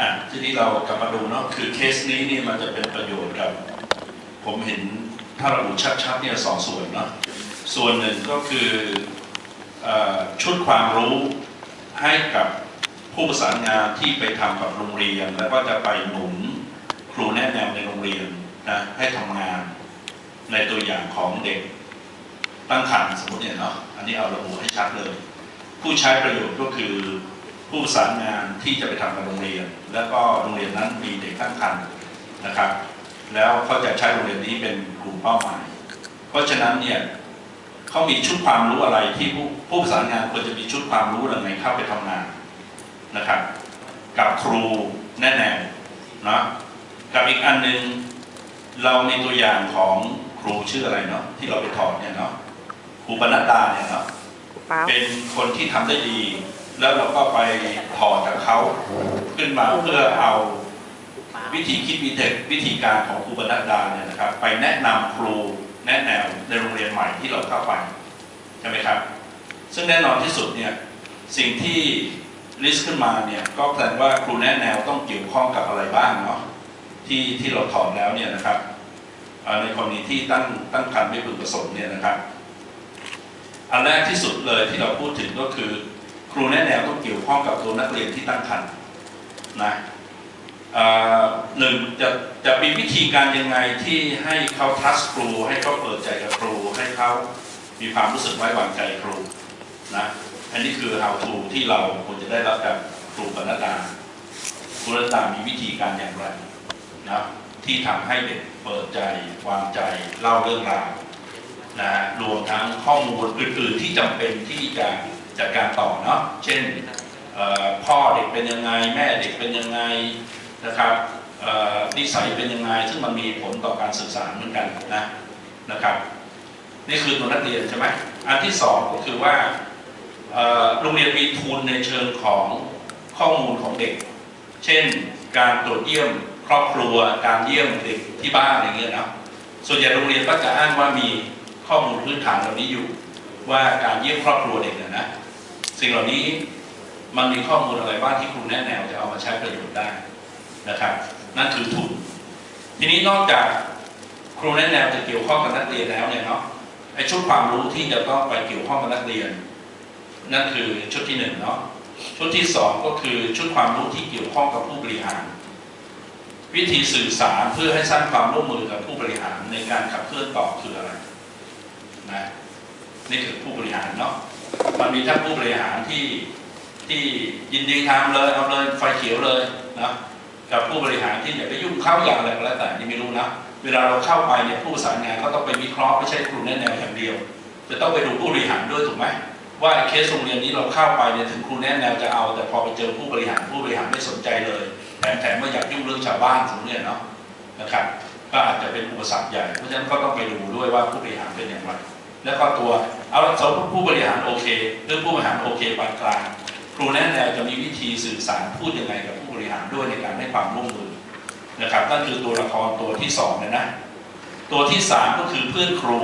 อะทีนี้เรากลับมาดูเนาะคือเคสนี้นี่มันจะเป็นประโยชน์กับ ผมเห็นถ้าเราดูชัดๆเนี่ยสองส่วนเนาะส่วนหนึ่งก็คือเอ่อชุดความรู้ให้กับผู้ประสานงานที่ไปทำกับโรงเรียน แล้วก็จะไปหนุนครูแนะแนวในโรงเรียนนะให้ทำงานในตัวอย่างของเด็กตั้งครรภ์สมมติเนี่ยเนาะอันนี้เอาระบุให้ชัดเลย ผู้ใช้ประโยชน์ก็คือ ผู้ประสานงานที่จะไปทำกับโรงเรียน แล้วก็โรงเรียนนั้นมีเด็กตั้งครรภ์นะครับ แล้วเขาจะใช้โรงเรียนนี้เป็นกลุ่มเป้าหมาย เพราะฉะนั้นเนี่ยเขามีชุดความรู้อะไรที่ผู้ผู้ประสานงานควรจะมีชุดความรู้อะไรเข้าไปทำงานนะครับ กับครูแน่แนวนะกับอีกอันหนึ่งเรามีตัวอย่างของครูชื่ออะไรเนาะที่เราไปถอดเนี่ยเนาะครูปนัดดาเนี่ยเนาะป้าเป็นคนที่ทำได้ดี แล้วเราก็ไปถอดจากเขาขึ้นมาเพื่อเอาวิธีคิดวิธีวิธีการของครูบรรดาเนี่ยนะครับ ไปแนะนำครูแนะแนวในโรงเรียนใหม่ที่เราเข้าไปใช่ไหมครับ ซึ่งแน่นอนที่สุดเนี่ยสิ่งที่ลิสต์ขึ้นมาเนี่ยก็แปลว่าครูแนะแนวต้องเกี่ยวข้องกับอะไรบ้างเนาะที่ที่เราถอดแล้วเนี่ยนะครับในกรณีที่ตั้งตั้งครรภ์ไม่พึงประสงค์เนี่ยนะครับ อันแรกที่สุดเลยที่เราพูดถึงก็คือ ครูแนะแนวต้องเกี่ยวข้องกับตัวนักเรียนที่ตั้งครรภ์นะหนึ่งจะจะมีวิธีการยังไงที่ให้เขา trust ครู ให้เขาเปิดใจกับครู ให้เขามีความรู้สึกไว้วางใจครูนะอันนี้คือ how to ที่เราควรจะได้รับจากครูปนัดดาครูปนัดดามีวิธีการอย่างไรนะที่ทำให้เด็กเปิดใจวางใจเล่าเรื่องราวนะฮะรวมทั้งข้อมูลอื่นๆที่จำเป็นที่จะ จัดการต่อเนาะเช่นพ่อเด็กเป็นยังไง แม่เด็กเป็นยังไงนะครับนิสัยเป็นยังไง ซึ่งมันมีผลต่อการสื่อสารเหมือนกันนะนะครับ นี่คือตัวนักเรียนใช่ไหมอันที่สองก็คือว่าโรงเรียนมีทุนในเชิงของข้อมูลของเด็ก เช่นการตรวจเยี่ยมครอบครัวการเยี่ยมเด็กที่บ้านอย่างเงี้ยนะส่วนใหญ่โรงเรียนก็จะอ้างว่ามีข้อมูลพื้นฐานเหล่านี้อยู่ ว่าการเยี่ยมครอบครัวเด็กนี่ยนะ สิ่งเหล่านี้มันมีข้อมูลอะไรบ้างที่ครูแนะแนวจะเอามาใช้ประโยชน์ได้นะครับ นั่นคือทุน ทีนี้นอกจากครูแนะแนวจะเกี่ยวข้องกับนักเรียนแล้วเนี่ยเนาะไอชุดความรู้ที่จะต้องไปเกี่ยวข้องกับนักเรียน นั่นคือชุดที่หนึ่งเนาะชุดที่สองก็คือชุดความรู้ที่เกี่ยวข้องกับผู้บริหาร วิธีสื่อสารเพื่อให้สร้างความร่วมมือกับผู้บริหารในการขับเคลื่อนต่อคืออะไรนะนี่คือผู้บริหารเนาะ มันมีทั้งผู้บริหารที่ที่ยินดีทำเลยเอาเลยไฟเขียวเลยนะกับผู้บริหารที่อย่าไปยุ่งเข้าอย่างอะไรก็แล้วแต่นี่ไม่รู้นะเวลาเราเข้าไปเนี่ยผู้ประสานงานก็ต้องไปวิเคราะห์ไม่ใช่ครูแนะแนวอย่างเดียว จะต้องไปดูผู้บริหารด้วยถูกไหมว่าเคสโรงเรียนนี้เราเข้าไปเนี่ยถึงครูแนะแนวจะเอา แต่พอไปเจอผู้บริหารผู้บริหารไม่สนใจเลยแถมแถมไม่อยากยุ่งเรื่องชาวบ้านสมเนี่ยเนาะนะครับก็อาจจะเป็นอุปสรรคใหญ่เพราะฉะนั้นก็ต้องไปดูด้วยว่าผู้บริหารเป็นอย่างไร แล้วก็ตัวเอาละสมมติผู้บริหารโอเคหรือผู้บริหารโอเคปานกลางครูแนะแนวจะมีวิธีสื่อสารพูดยังไงกับผู้บริหารด้วยในการให้ความร่วมมือนะครับนั่นคือตัวละครตัวที่สองเลยนะตัวที่สามก็คือเพื่อนครู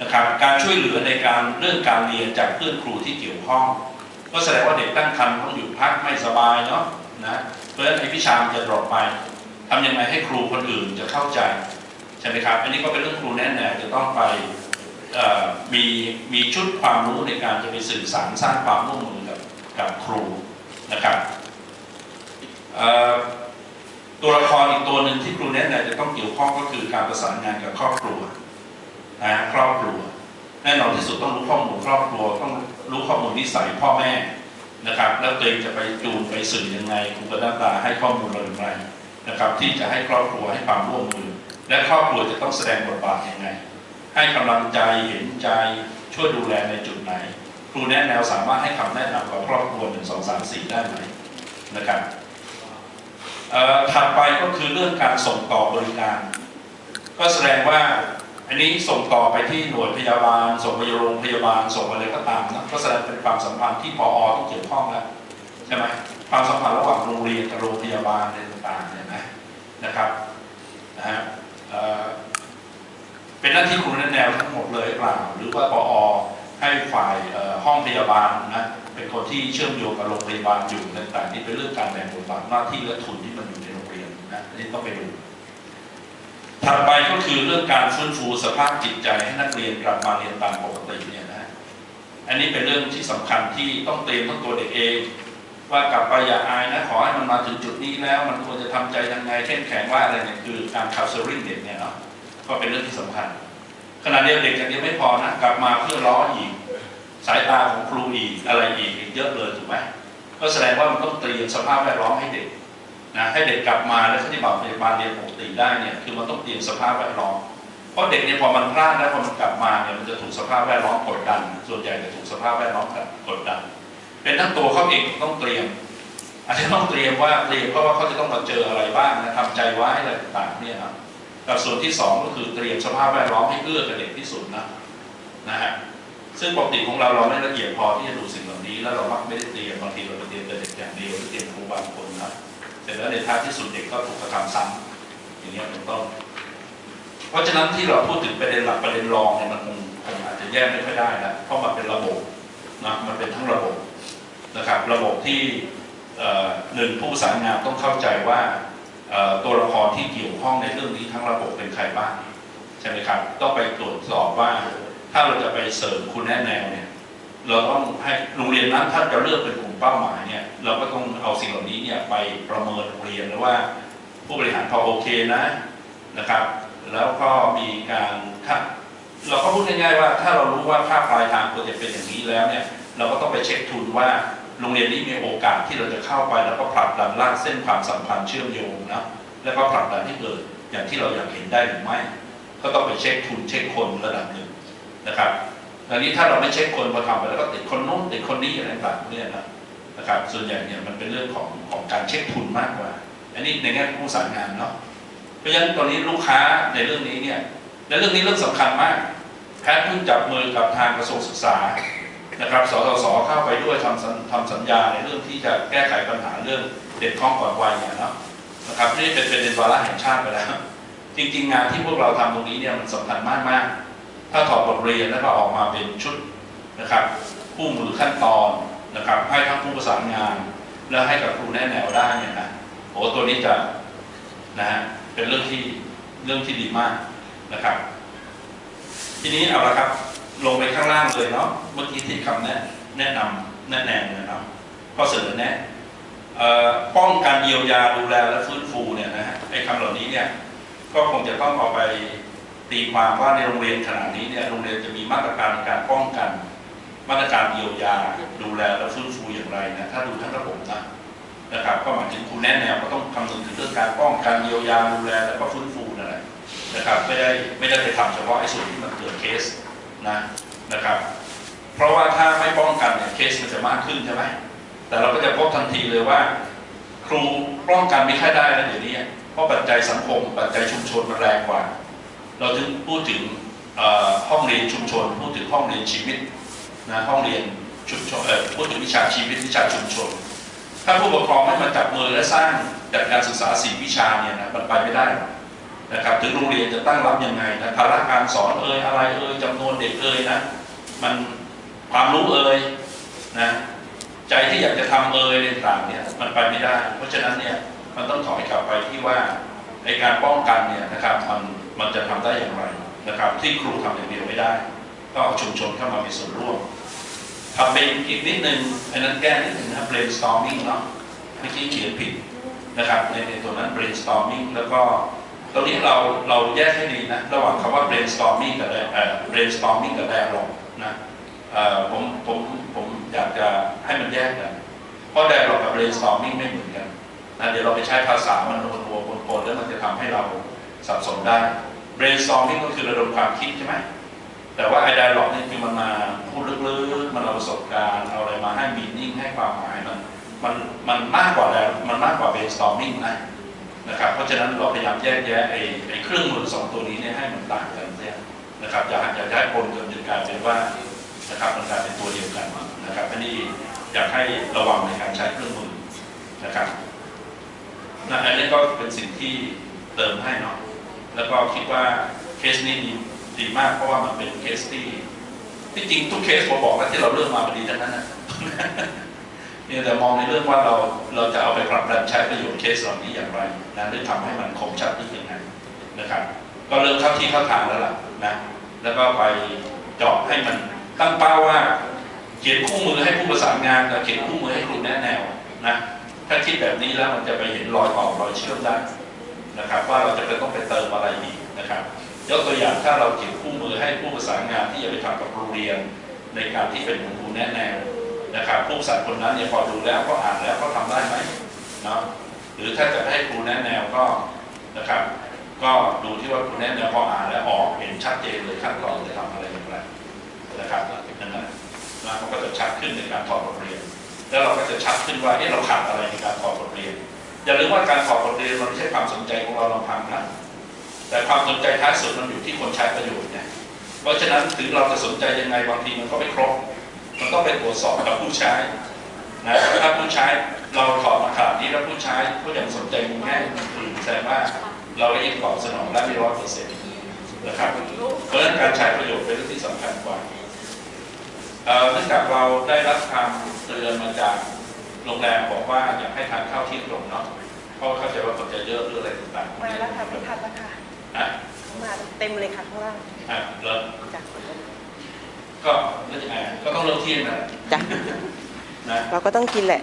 นะครับการช่วยเหลือในการเรื่องการเรียนจากเพื่อนครูที่เกี่ยวข้อง ก็แสดงว่าเด็กตั้งครรภ์ต้องอยู่พักไม่สบายเนาะนะเพราะฉะนั้นไอ้วิชามันจะดรอปไปทำยังไงให้ครูคนอื่นจะเข้าใจใช่ไหมครับอันนี้ก็เป็นเรื่องครูแนะแนวจะต้องไป มีมีชุดความรู้ในการจะไปสื่อสารสร้างความร่วมมือกับกับครูนะครับตัวละครอีกตัวหนึ่งที่ครูแนะนวจะต้องเกี่ยวข้องก็คือการประสานงานกับครอบครัวนะครอบครัวแน่นอนที่สุดต้องรู้ข้อมูลครอบครัวต้องรู้ข้อมูลนิสัยพ่อแม่นะครับ แล้วตัวเองจะไปจูนไปสื่อยังไงครูกนัตาให้ข้อมูลเราอย่างไรนะครับ ที่จะให้ครอบครัวให้ความร่วมมือ และครอบครัวจะต้องแสดงบทบาทยังไง ให้กำลังใจเห็นใจช่วยดูแลในจุดไหน ครูแนะแนวสามารถให้คำแนะนำกับครอบครัวหนึ่งสองสามสี่ได้ไหมนะครับถัดไปก็คือเรื่องการส่งต่อบริการ ก็แสดงว่าอันนี้ส่งต่อไปที่หน่วยพยาบาล ส่งไปโรงพยาบาล ส่งอะไรก็ตามนะก็แสดงเป็นความสัมพันธ์ที่พอต้องเกี่ยวข้องแล้วใช่ไหมความสัมพันธ์ระหว่างโรงเรียนกับโรงพยาบาลอะไรต่างๆเนี่ยนะนะครับนะฮะ เป็นหน้าที่ครูแนแนวทั้งหมดเลยเปล่าหรือว่าปอให้ฝ่ายห้องพยาบาลนะเป็นคนที่เชื่อมโยงกับโรงพยาบาลอยู่ต่างๆนี่เป็นเรื่องการแบ่งบทบาทหน้าที่และทุนที่มันอยู่ในโรงเรียนนะนนี้ต้องไปดูถัดไปก็คือเรื่องการฟื้นฟูสภาพจิตใจให้นักเรียนกลับมาเรียนตามปกติเนี่ยนะอันนี้เป็นเรื่องที่สำคัญที่ต้องเตรียมทั้งตัวเด็กเอง ว่ากลับไปอย่าอายนะขอให้มันมาถึงจุดนี้แล้ว มันควรจะทำใจยังไงเข้มแข็งว่าอะไรเนี่ยคือการคา u เซอริ่งเด็กเนี่ยเนาะ ก็เป็นเรื่องที่สำคัญขณะเดียวเด็กอย่างเดียวไม่พอนะกลับมาเพื่อล้ออีก สายตาของครูอีกอะไรอีกอีกเยอะเลยถูกไหมก็แสดงว่ามันต้องเตรียมสภาพแวดล้อมให้เด็กนะให้เด็กกลับมาแล้วเขาที่บอกพยาบาลเรียนปกติได้เนี่ยคือมันต้องเตรียมสภาพแวดล้อมเพราะเด็กเนี่ยพอมันพลาดแล้วพอมันกลับมาเนี่ยมันจะถูกสภาพแวดล้อมกดดัน ส่วนใหญ่จะถูกสภาพแวดล้อมกดดัน เป็นทั้งตัวเขาเองต้องเตรียมอาจจะต้องเตรียมว่าเตรียมเพราะว่าเขาจะต้องมาเจออะไรบ้างนะทำใจไว้อะไรต่างๆเนี่ยครับ กับส่วนที่สองก็คือเตรียมสภาพแวดล้อมให้เอื้อกับเด็กที่สุดนะนะฮะซึ่งปกติของเราเราไม่ละเอียดพอที่จะดูสิ่งเหล่านี้ แล้วเรามักไม่ได้เตรียมบางทีเราไปเตรียมแต่เด็กอย่างเดียวหรือเตรียมครูบางคนนะเสร็จแล้วในท้ายที่สุดเด็กก็ถูกกระทำซ้ำอย่างเงี้ยเป็นต้นเพราะฉะนั้นที่เราพูดถึงประเด็นหลักประเด็นรองเนี่ยมันคงคงอาจจะแยกไม่ค่อยได้นะเพราะมันเป็นระบบนะมันเป็นทั้งระบบนะครับ ระบบที่หนึ่งผู้ประสานงานต้องเข้าใจว่า ตัวละครที่เกี่ยวข้องในเรื่องนี้ทั้งระบบเป็นใครบ้างใช่ไหมครับ ต้องไปตรวจสอบว่า ถ้าเราจะไปเสริมคุณแนแนวเนี่ยเราต้องให้โรงเรียนนั้นถ้าจะเลือกเป็นกลุ่มเป้าหมายเนี่ยเราก็ต้องเอาสิ่งเหล่านี้เนี่ยไปประเมินโรงเรียนแล้วว่า ผู้บริหารพอโอเคนะนะครับ แล้วก็มีการถ้าเราก็พูดง่ายๆว่า ถ้าเรารู้ว่าค่าปลายทางควรจะเป็นอย่างนี้แล้วเนี่ยเราก็ต้องไปเช็คทุนว่า โรงเรียนนี้มีโอกาสที่เราจะเข้าไปแล้วก็ผลักดันลากเส้นความสัมพันธ์เชื่อมโยงนะแล้วก็ผลักดันให้เกิดอย่างที่เราอยากเห็นได้หรือไม่ ก็ต้องไปเช็คทุนเช็คคนระดับหนึ่งนะครับดังนี้ถ้าเราไม่เช็คคนพอทำไปแล้วก็ติดคนโน้นติดคนนี้อะไรต่างๆเนี่ยนะนะครับส่วนใหญ่เนี่ยมันเป็นเรื่องของของการเช็คทุนมากกว่า อันนี้ในแง่ของผู้สานงานเนาะเพราะฉะนั้นตอนนี้ลูกค้าในเรื่องนี้เนี่ยในเรื่องนี้เรื่องสำคัญมากแพทย์เพิ่งจับมือกับทางกระทรวงศึกษา นะครับสสสเข้าไปด้วยทำทำสัญญาในเรื่องที่จะแก้ไขปัญหาเรื่องเด็กท้องก่อนวัยเนี่ยนะนะครับนี่เป็นเป็นวาระแห่งชาติไปแล้ว จริง ๆ งานที่พวกเราทำตรงนี้เนี่ยมันสำคัญมากมากถ้าถอดบทเรียนแล้วก็ออกมาเป็นชุดนะครับคู่มือขั้นตอนนะครับให้ทั้งผู้ประสานงาน และให้กับครูแนแนวได้เนี่ยนะโอ้ตัวนี้จะนะฮะเป็นเรื่องที่เรื่องที่ดีมากนะครับ ทีนี้เอาละครับ ลงไปข้างล่างเลยเนาะเมื่อกี้ที่คำแนะแนะนำแนะแนวเนี่ยเนาะก็เสนอแนะป้องกันเยียวยาดูแลและฟื้นฟูเนี่ยนะฮะไอ้คำเหล่านี้เนี่ยก็คงจะต้องเอาไปตีความว่าในโรงเรียนขนาดนี้เนี่ยโรงเรียนจะมีมาตรการในการป้องกัน มาตรการเยียวยาดูแลและฟื้นฟูอย่างไรนะถ้าดูทั้งระบบนะนะครับก็หมายถึงคุณแนะแนวก็ต้องคำนึงถึงเรื่องการป้องกันเยียวยาดูแลแล้วก็ฟื้นฟูนั่นแหละนะครับไม่ได้ไม่ได้ไปทำเฉพาะไอ้ส่วนที่มันเกิดเคส นะนะครับ เพราะว่าถ้าไม่ป้องกันเนี่ยเคสมันจะมากขึ้นใช่ไหมแต่เราก็จะพบทันทีเลยว่า ครูป้องกันไม่ค่อยได้แล้วเดี๋ยวนี้เพราะปัจจัยสังคม ปัจจัยชุมชนมันแรงกว่า เราถึงพูดถึงห้องเรียนชุมชน พูดถึงห้องเรียนชีวิตนะห้องเรียนชุมชนพูดถึงวิชาชีวิตวิชาชุมชน ถ้าผู้ปกครองไม่มาจับมือและสร้างจัดการศึกษาสี่วิชาเนี่ยนะมันไปไม่ได้หรอก นะครับถึงโรงเรียนจะตั้งรับยังไงนะภาระการสอนเอ่ยอะไรเอ่ยจำนวนเด็กเอ่ยนะมันความรู้เอ่ยนะใจที่อยากจะทำเอ่ยอะไรต่างเนี่ยมันไปไม่ได้ เพราะฉะนั้นเนี่ยมันต้องถอยกลับไปที่ว่าในการป้องกันเนี่ยนะครับมันมันจะทำได้อย่างไรนะครับ ที่ครูทำอย่างเดียวไม่ได้ ก็เอาชุมชนเข้ามามีส่วนร่วมทำเป็นอีกนิดนึงอันนั้นแก้นิดนึงนะ brainstorming เนาะเมื่อกี้เขียนผิดนะครับในในตัวนั้น brainstorming แล้วก็ ตรงนี้เราเราแยกให้ดีนะ ระหว่างคำว่า brainstorming กับ brainstorming กับ dialogue นะผมผมผมอยากจะให้มันแยกกัน เพราะ dialogue กับ brainstorming ไม่เหมือนกันนะเดี๋ยวเราไปใช้ภาษามันรัวๆปนๆแล้วมันจะทำให้เราสับสนได้ brainstorming ก็คือระดมความคิดใช่ไหมแต่ว่าไอ้ไดร์ล็อกนี่คือมันมาพูดลึกๆ มันเอาประสบการณ์เอาอะไรมาให้มีนิ่งให้ความหมายมันมันมันมากกว่าแล้วมันมากกว่า brainstorming นะ นะครับ เพราะฉะนั้นเราพยายามแยกแยะไอ้ไอ้เครื่องมือสองตัวนี้เนี่ยให้มันต่างกันเนี่ยนะครับอย่าอย่าย้ายปนจนจนกลายเป็นว่านะครับมันกลายเป็นตัวเดียวกันนะครับอันนี้อยากให้ระวังในการใช้เครื่องมือนะครับนะอันนี้ก็เป็นสิ่งที่เติมให้เนาะแล้วก็คิดว่าเคสนี้ดีดีมากเพราะว่ามันเป็นเคสที่ที่จริงทุกเคสผมบอกแล้วที่เราเลือกมาพอดีทั้งนั้นนะ เนี่ยแต่มองในเรื่องว่าเราเราจะเอาไปปรับดันใช้ประโยชน์เคสเหล่านี้อย่างไรนะหรือทำให้มันคมชัดได้ยังไงนะครับ ก็เริ่มเข้าที่เข้าทางแล้วล่ะนะแล้วก็ไปเจาะให้มันตั้งเป้าว่าเขียนคู่มือให้ผู้ประสานงานกับเขียนคู่มือให้ครูแนะแนวนะถ้าคิดแบบนี้แล้วมันจะไปเห็นรอยต่อรอยเชื่อมได้นะครับ ว่าเราจะไปต้องไปเติมอะไรอีกนะครับยกตัวอย่างถ้าเราเขียนคู่มือให้ผู้ประสานงานที่จะไปทำกับโรงเรียน ในการที่เป็นครูแนะแนว นะครับผู้ประสานคนนั้นเนี่ยพอดูแล้วก็อ่านแล้วก็ทำได้ไหมเนาะหรือถ้าจะให้ครูแนะแนวก็นะครับ ก็ดูที่ว่าครูแนะแนวพออ่านแล้วออกเห็นชัดเจนเลยขั้นตอนจะทำอะไรอย่างไรนะครับนั่นแหละนะมันก็จะชัดขึ้นในการถอดบทเรียน แล้วเราก็จะชัดขึ้นว่าเอ๊ะเราขาดอะไรในการถอดบทเรียนอย่าลืมว่าการถอดบทเรียนมันไม่ใช่ความสนใจของเราลำพังนะแต่ความสนใจท้ายสุดมันอยู่ที่คนใช้ประโยชน์ไงเพราะฉะนั้นถึงเราจะสนใจยังไงบางทีมันก็ไม่ครบ มันต้องไปตรวจสอบกับผู้ใช้นะถ้าผู้ใช้เราถอดมาขนาดนี้แล้วผู้ใช้ก็ยังสนใจในแง่อื่นแสดงว่าเราก็ยังตอบสนองได้ไม่ร้อยเปอร์เซ็นต์นะครับเพราะฉะนั้นการใช้ประโยชน์เป็นเรื่องที่สำคัญกว่าเอ่อเนื่องจากเราได้รับคำเตือนมาจากโรงแรมบอกว่าอยากให้ทานข้าวเที่ยงตรงเนาะเพราะเข้าใจว่าคนจะเยอะหรืออะไรต่างๆมาแล้วค่ะไม่ทันแล้วค่ะอะมาเต็มเลยค่ะข้างล่างอะแล้วจ้ะ ก็แล้วยังไงก็ต้องเริ่มเที่ยงนะจ้ะนะเราก็ต้องกินแหละ